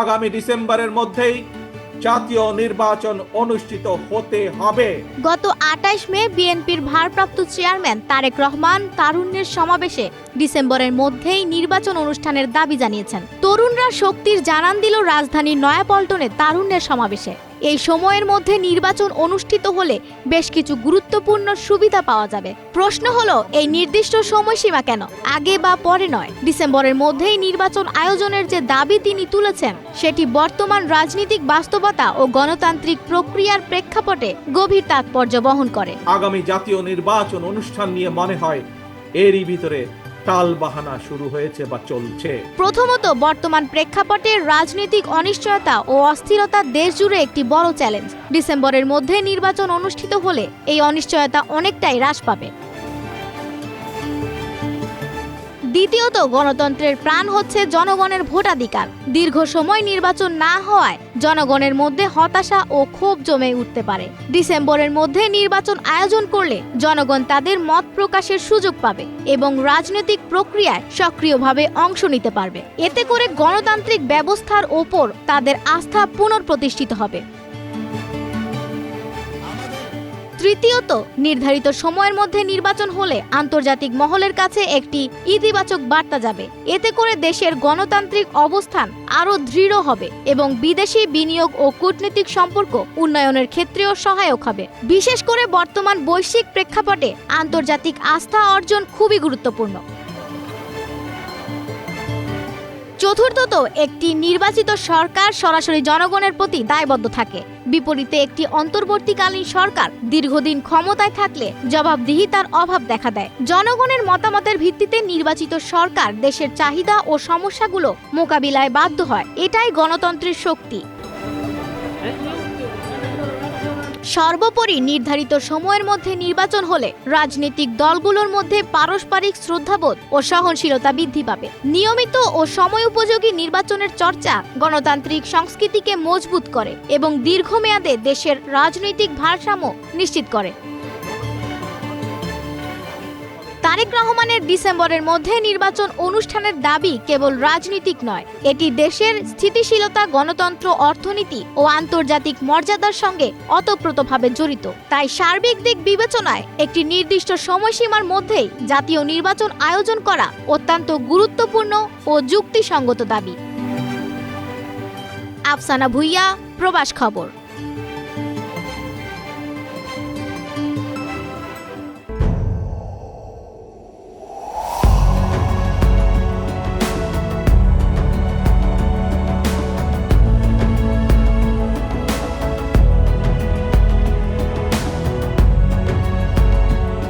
আগামী ডিসেম্বরের মধ্যেই জাতীয় নির্বাচন অনুষ্ঠিত হতে হবে। গত আটাইশ মে বিএনপির ভারপ্রাপ্ত চেয়ারম্যান তারেক রহমান তারুণ্যের সমাবেশে ডিসেম্বরের মধ্যেই নির্বাচন অনুষ্ঠানের দাবি জানিয়েছেন। তরুণরা শক্তির জানান দিল রাজধানীর নয়াপল্টনে তারুণ্যের সমাবেশে। এই সময়ের মধ্যে নির্বাচন অনুষ্ঠিত হলে বেশ কিছু গুরুত্বপূর্ণ সুবিধা পাওয়া যাবে। প্রশ্ন হলো, এই নির্দিষ্ট সময়সীমা কেন? আগে বা পরে নয়। ডিসেম্বরের মধ্যেই নির্বাচন আয়োজনের যে দাবি তিনি তুলেছেন, সেটি বর্তমান রাজনৈতিক বাস্তবতা ও গণতান্ত্রিক প্রক্রিয়ার প্রেক্ষাপটে গভীর তাৎপর্য বহন করে। আগামী জাতীয় নির্বাচন অনুষ্ঠান নিয়ে মনে হয় এরই ভিতরে টাল বাহানা শুরু হয়েছে বা চলছে। প্রথমত, বর্তমান প্রেক্ষাপটে রাজনৈতিক অনিশ্চয়তা ও অস্থিরতা দেশ জুড়ে একটি বড় চ্যালেঞ্জ। ডিসেম্বরের মধ্যে নির্বাচন অনুষ্ঠিত হলে এই অনিশ্চয়তা অনেকটাই হ্রাস পাবে। দ্বিতীয়ত গণতন্ত্রের প্রাণ হচ্ছে জনগণের ভোটাধিকার। দীর্ঘ সময় নির্বাচন না হওয়ায় জনগণের মধ্যে হতাশা ও ক্ষোভ জমে উঠতে পারে। ডিসেম্বরের মধ্যে নির্বাচন আয়োজন করলে জনগণ তাদের মত প্রকাশের সুযোগ পাবে এবং রাজনৈতিক প্রক্রিয়ায় সক্রিয়ভাবে অংশ নিতে পারবে। এতে করে গণতান্ত্রিক ব্যবস্থার ওপর তাদের আস্থা পুনঃপ্রতিষ্ঠিত হবে। তৃতীয়ত, নির্ধারিত সময়ের মধ্যে নির্বাচন হলে আন্তর্জাতিক মহলের কাছে একটি ইতিবাচক বার্তা যাবে। এতে করে দেশের গণতান্ত্রিক অবস্থান আরও দৃঢ় হবে এবং বিদেশি বিনিয়োগ ও কূটনৈতিক সম্পর্ক উন্নয়নের ক্ষেত্রেও সহায়ক হবে। বিশেষ করে বর্তমান বৈশ্বিক প্রেক্ষাপটে আন্তর্জাতিক আস্থা অর্জন খুবই গুরুত্বপূর্ণ। চতুর্থত একটি নির্বাচিত সরকার সরাসরি জনগণের প্রতি দায়বদ্ধ থাকে। বিপরীতে একটি অন্তর্বর্তীকালীন সরকার দীর্ঘদিন ক্ষমতায় থাকলে জবাবদিহিতার অভাব দেখা দেয়। জনগণের মতামতের ভিত্তিতে নির্বাচিত সরকার দেশের চাহিদা ও সমস্যাগুলো মোকাবিলায় বাধ্য হয়। এটাই গণতন্ত্রের শক্তি। সর্বোপরি নির্ধারিত সময়ের মধ্যে নির্বাচন হলে রাজনৈতিক দলগুলোর মধ্যে পারস্পরিক শ্রদ্ধাবোধ ও সহনশীলতা বৃদ্ধি পাবে। নিয়মিত ও সময় উপযোগী নির্বাচনের চর্চা গণতান্ত্রিক সংস্কৃতিকে মজবুত করে এবং দীর্ঘমেয়াদে দেশের রাজনৈতিক ভারসাম্য নিশ্চিত করে। তারেক রহমানের ডিসেম্বরের মধ্যে নির্বাচন অনুষ্ঠানের দাবি কেবল রাজনীতিক নয়। এটি দেশের স্থিতিশীলতা, গণতন্ত্র, অর্থনীতি ও আন্তর্জাতিক মর্যাদার সঙ্গে অতপ্রতভাবে জড়িত। তাই সার্বিক দিক বিবেচনায় একটি নির্দিষ্ট সময়সীমার মধ্যেই জাতীয় নির্বাচন আয়োজন করা অত্যন্ত গুরুত্বপূর্ণ ও যুক্তিসঙ্গত দাবি। আফসানা ভুইয়া, প্রবাস খবর।